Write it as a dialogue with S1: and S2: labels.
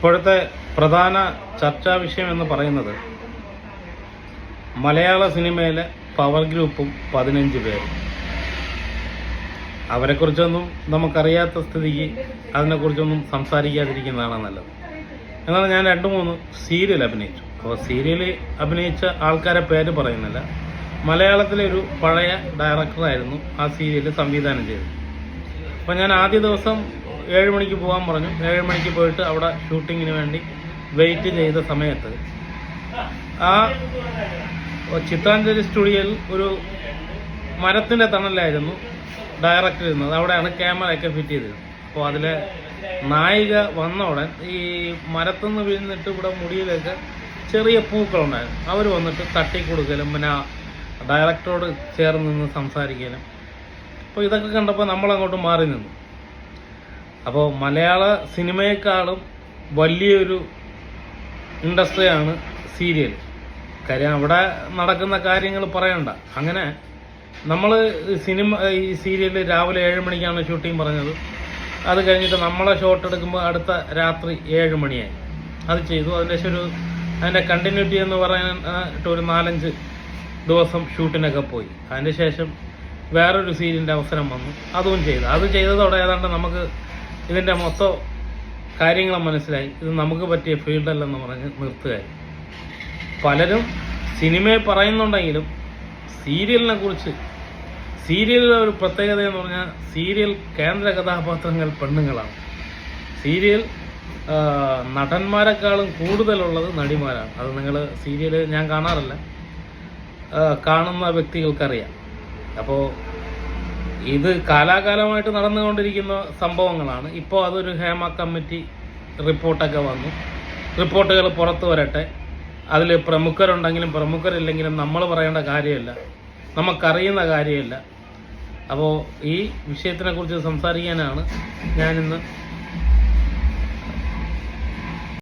S1: ഇപ്പോഴത്തെ പ്രധാന ചർച്ചാ വിഷയം എന്ന് പറയുന്നത് മലയാള സിനിമയിലെ പവർ ഗ്രൂപ്പും പതിനഞ്ച് പേരും. അവരെക്കുറിച്ചൊന്നും നമുക്കറിയാത്ത സ്ഥിതിക്ക് അതിനെക്കുറിച്ചൊന്നും സംസാരിക്കാതിരിക്കുന്നതാണ് നല്ലത്. എന്നാൽ ഞാൻ രണ്ട് മൂന്ന് സീരിയൽ അഭിനയിച്ചു. അപ്പോൾ സീരിയൽ അഭിനയിച്ച ആൾക്കാരെ പേര് പറയുന്നില്ല. മലയാളത്തിലെ ഒരു പഴയ ഡയറക്ടറായിരുന്നു ആ സീരിയൽ സംവിധാനം ചെയ്തത്. അപ്പോൾ ഞാൻ ആദ്യ ദിവസം ഏഴ് മണിക്ക് പോകാൻ പറഞ്ഞു. ഏഴ് മണിക്ക് പോയിട്ട് അവിടെ ഷൂട്ടിങ്ങിന് വേണ്ടി വെയിറ്റ് ചെയ്ത സമയത്ത് ആ ചിത്രാഞ്ജലി സ്റ്റുഡിയോയിൽ ഒരു മരത്തിന്റെ തണലായിരുന്നു ഡയറക്ടർ ഇരുന്നത്. അവിടെയാണ് ക്യാമറയൊക്കെ ഫിറ്റ് ചെയ്തത്. അപ്പോൾ അതിലെ നായിക വന്ന ഉടൻ ഈ മരത്തുനിന്ന് വീഴ്ന്നിട്ട് ഇവിടെ മുടിയിലൊക്കെ ചെറിയ പൂക്കളുണ്ടായിരുന്നു. അവർ വന്നിട്ട് തട്ടി കൊടുക്കലും പിന്നെ ഡയറക്ടറോട് ചേർന്ന് നിന്ന് സംസാരിക്കലും. അപ്പോൾ ഇതൊക്കെ കണ്ടപ്പോൾ നമ്മളങ്ങോട്ട് മാറി നിന്നു. അപ്പോൾ മലയാള സിനിമയെക്കാളും വലിയൊരു ഇൻഡസ്ട്രിയാണ് സീരിയൽ. കാര്യം അവിടെ നടക്കുന്ന കാര്യങ്ങൾ പറയണ്ട. അങ്ങനെ നമ്മൾ സിനിമ ഈ സീരിയൽ രാവിലെ ഏഴ് മണിക്കാണ് ഷൂട്ടിംഗ് പറഞ്ഞത്. അത് കഴിഞ്ഞിട്ട് നമ്മളെ ഷോട്ട് എടുക്കുമ്പോൾ അടുത്ത രാത്രി ഏഴ് മണിയായി. അത് ചെയ്തു. അതിന്റെ ശേഷം ഒരു അതിന്റെ കണ്ടിന്യൂറ്റി എന്ന് പറയാനായിട്ട് ഒരു നാലഞ്ച് ദിവസം ഷൂട്ടിനൊക്കെ പോയി. അതിന്റെ ശേഷം വേറൊരു സീരിയലിന്റെ അവസരം വന്നു. അതും ചെയ്തു. അത് ചെയ്തതോടെ ഏതാണ്ട് നമുക്ക് ഇതിന്റെ മൊത്തം കാര്യങ്ങൾ മനസ്സിലായി. ഇത് നമുക്ക് പറ്റിയ ഫീൽഡല്ലെന്ന് പറഞ്ഞ് നിർത്തുകയായി പലരും സിനിമയെ പറയുന്നുണ്ടെങ്കിലും സീരിയലിനെ കുറിച്ച് സീരിയലിലെ ഒരു പ്രത്യേകത എന്ന് പറഞ്ഞാൽ സീരിയൽ കേന്ദ്ര കഥാപാത്രങ്ങൾ പെണ്ണുങ്ങളാണ്. സീരിയൽ നടന്മാരെക്കാളും കൂടുതലുള്ളത് നടിമാരാണ്. അത് നിങ്ങൾ സീരിയൽ ഞാൻ കാണാറില്ല. കാണുന്ന വ്യക്തികൾക്കറിയാം. അപ്പോൾ ഇത് കാലാകാലമായിട്ട് നടന്നുകൊണ്ടിരിക്കുന്ന സംഭവങ്ങളാണ്. ഇപ്പോൾ അതൊരു ഹേമ കമ്മിറ്റി റിപ്പോർട്ടൊക്കെ വന്നു. റിപ്പോർട്ടുകൾ പുറത്തു വരട്ടെ. അതിൽ പ്രമുഖരുണ്ടെങ്കിലും പ്രമുഖരില്ലെങ്കിലും നമ്മൾ പറയേണ്ട കാര്യമില്ല. നമുക്കറിയുന്ന കാര്യമില്ല. അപ്പോൾ ഈ വിഷയത്തിനെക്കുറിച്ച് സംസാരിക്കാനാണ് ഞാനിന്ന്